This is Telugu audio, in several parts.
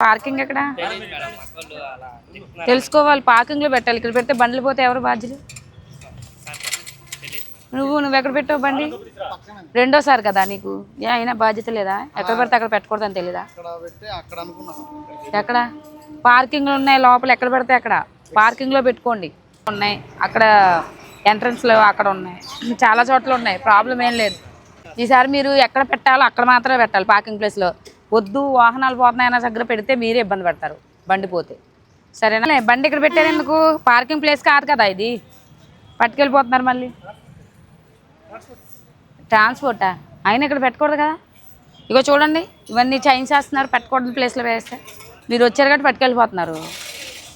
పార్కింగ్ ఎక్కడ? తెలుసుకోవాలి పార్కింగ్లో పెట్టాలి. ఇక్కడ పెడితే బండ్లు పోతే ఎవరు బాధ్యులు? నువ్వు నువ్వు ఎక్కడ పెట్టావు బండి? రెండోసారి కదా నీకు? ఏ అయినా బాధ్యత లేదా? ఎక్కడ పెడితే అక్కడ పెట్టకూడదని తెలీదా? ఎక్కడ? పార్కింగ్లు ఉన్నాయి లోపల. ఎక్కడ పెడితే అక్కడ. పార్కింగ్లో పెట్టుకోండి. ఉన్నాయి. అక్కడ ఎంట్రన్స్లో అక్కడ ఉన్నాయి. చాలా చోట్ల ఉన్నాయి. ప్రాబ్లం ఏం లేదు. ఈసారి మీరు ఎక్కడ పెట్టాలో అక్కడ మాత్రమే పెట్టాలి పార్కింగ్ ప్లేస్లో వద్దు వాహనాలు పోతున్నాయన్న దగ్గర పెడితే మీరే ఇబ్బంది పడతారు బండి పోతే. సరేనా? లే, బండి ఇక్కడ పెట్టారు ఎందుకు? పార్కింగ్ ప్లేస్ కాదు కదా ఇది. పట్టుకెళ్ళిపోతున్నారు మళ్ళీ. ట్రాన్స్పోర్టా ఆయన ఇక్కడ పెట్టకూడదు కదా. ఇగో చూడండి ఇవన్నీ చైన్స్ వేస్తున్నారు పెట్టకూడదు ప్లేస్లో వేస్తే. మీరు వచ్చారు కాబట్టి పట్టుకెళ్ళిపోతున్నారు.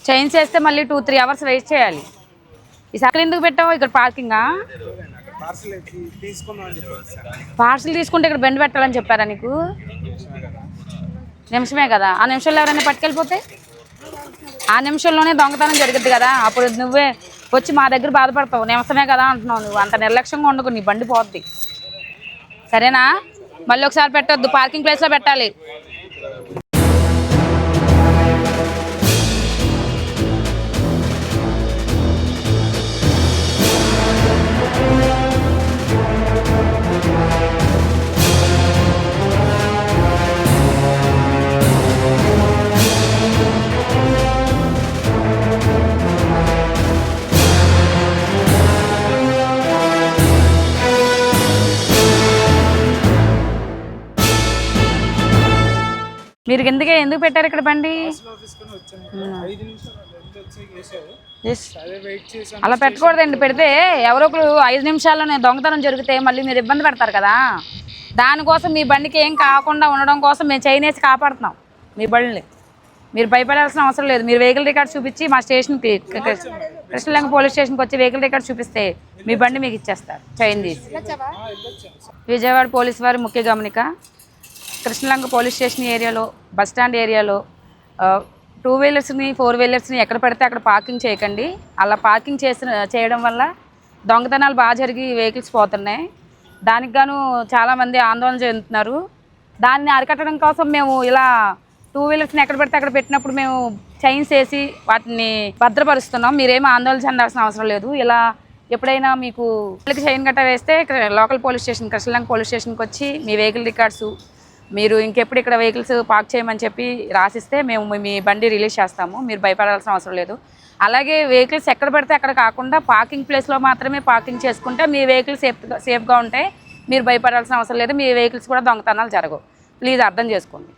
చైన్స్ వేస్తే మళ్ళీ టూ త్రీ అవర్స్ వెయిట్ చేయాలి. ఈ సకలు ఎందుకు పెట్టావు? ఇక్కడ పార్కింగా పార్సల్ తీసుకుంటే ఇక్కడ బెండ్ పెట్టాలని చెప్పారా నీకు? నిమిషమే కదా. ఆ నిమిషంలో ఎవరైనా పట్టుకెళ్ళిపోతే? ఆ నిమిషంలోనే దొంగతనం జరుగుద్ది కదా. అప్పుడు నువ్వే వచ్చి మా దగ్గర బాధపడతావు. నిమిషమే కదా అంటున్నావు నువ్వు. అంత నిర్లక్ష్యంగా ఉండకు నీ బండి పోద్ది. సరేనా? మళ్ళీ ఒకసారి పెట్టొద్దు. పార్కింగ్ ప్లేస్లో పెట్టాలి. మీరు ఎందుకే ఎందుకు పెట్టారు ఇక్కడ బండి? అలా పెట్టకూడదండి పెడితే ఎవరో ఒకరు ఐదు నిమిషాల్లోనే దొంగతనం జరిగితే మళ్ళీ మీరు ఇబ్బంది పడతారు కదా. దానికోసం మీ బండికి ఏం కాకుండా ఉండడం కోసం మేము చైన్ వేసి కాపాడుతున్నాం మీ బండిని. మీరు భయపడాల్సిన అవసరం లేదు. మీరు వెహికల్ రికార్డ్ చూపించి మా స్టేషన్కి కృష్ణలంక పోలీస్ స్టేషన్కి వచ్చి వెహికల్ రికార్డ్ చూపిస్తే మీ బండి మీకు ఇచ్చేస్తారు. చైన్ తీసి. విజయవాడ పోలీస్ వారి ముఖ్య గమనిక? కృష్ణలంక పోలీస్ స్టేషన్ ఏరియాలో బస్ స్టాండ్ ఏరియాలో టూ వీలర్స్ని ఫోర్ వీలర్స్ని ఎక్కడ పడితే అక్కడ పార్కింగ్ చేయకండి. అలా పార్కింగ్ చేసిన చేయడం వల్ల దొంగతనాలు బాగా జరిగి వెహికల్స్ పోతున్నాయి. దానికి గాను చాలామంది ఆందోళన చెందుతున్నారు. దాన్ని అరికట్టడం కోసం మేము ఇలా టూ వీలర్స్ని ఎక్కడ పడితే అక్కడ పెట్టినప్పుడు మేము చైన్స్ వేసి వాటిని భద్రపరుస్తున్నాం. మీరేం ఆందోళన చెందాల్సిన అవసరం లేదు. ఇలా ఎప్పుడైనా మీకు చైన్ గట్ట వేస్తే ఇక్కడ local police station Krishnalanka police స్టేషన్కి వచ్చి మీ వెహికల్ రికార్డ్స్ మీరు ఇంకెప్పుడు ఇక్కడ వెహికల్స్ పార్క్ చేయమని చెప్పి రాసిస్తే మేము మీ- బండి రిలీజ్ చేస్తాము. మీరు భయపడాల్సిన అవసరం లేదు. అలాగే వెహికల్స్ ఎక్కడ పడితే అక్కడ కాకుండా పార్కింగ్ ప్లేస్లో మాత్రమే పార్కింగ్ చేసుకుంటే మీ వెహికల్స్ సేఫ్ సేఫ్గా ఉంటాయి మీరు భయపడాల్సిన అవసరం లేదు. మీ వెహికల్స్ కూడా దొంగతనాలు జరగవు. ప్లీజ్ అర్థం చేసుకోండి.